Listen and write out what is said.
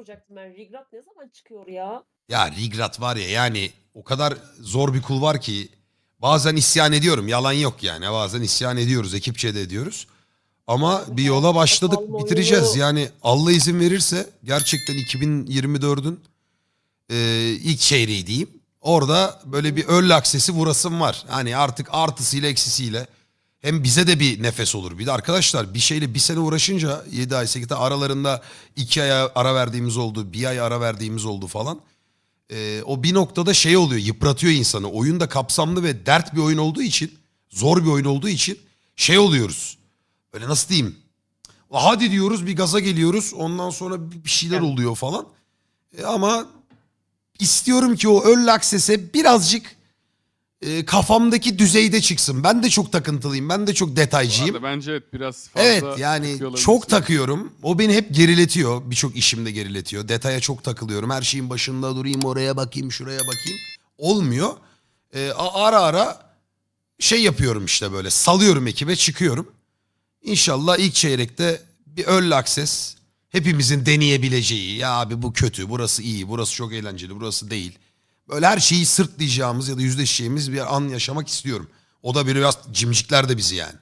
soracaktım ben. Rigrat ne zaman çıkıyor ya? Ya Rigrat var ya yani o kadar zor bir kul var ki bazen isyan ediyorum. Yalan yok yani. Bazen isyan ediyoruz. Ekipçe de ediyoruz. Ama bir yola başladık. Bitireceğiz. Yani Allah izin verirse gerçekten 2024'ün e, ilk çeyreği diyeyim. Orada böyle bir early access'i vurasım var. Hani artık artısıyla eksisiyle. Hem bize de bir nefes olur. Bir de arkadaşlar bir şeyle bir sene uğraşınca 7 ay 8 ay aralarında 2 ay ara verdiğimiz oldu. Bir ay ara verdiğimiz oldu falan. Ee, o bir noktada şey oluyor yıpratıyor insanı. Oyun da kapsamlı ve dert bir oyun olduğu için zor bir oyun olduğu için şey oluyoruz. Böyle nasıl diyeyim? Hadi diyoruz bir gaza geliyoruz ondan sonra bir şeyler oluyor falan. E, ama istiyorum ki o early access'e birazcık e, kafamdaki düzeyde çıksın. Ben de çok takıntılıyım. Ben de çok detaycıyım. Arada bence evet biraz fazla Evet yani takıyor çok takıyorum. O beni hep geriletiyor. Birçok işimde geriletiyor. Detaya çok takılıyorum. Her şeyin başında durayım oraya bakayım şuraya bakayım. Olmuyor. Ee, a- ara ara şey yapıyorum işte böyle salıyorum ekibe çıkıyorum. İnşallah ilk çeyrekte bir early access hepimizin deneyebileceği ya abi bu kötü burası iyi burası çok eğlenceli burası değil. Böyle her şeyi sırtlayacağımız ya da yüzleşeceğimiz bir an yaşamak istiyorum. O da biraz cimcikler de bizi yani.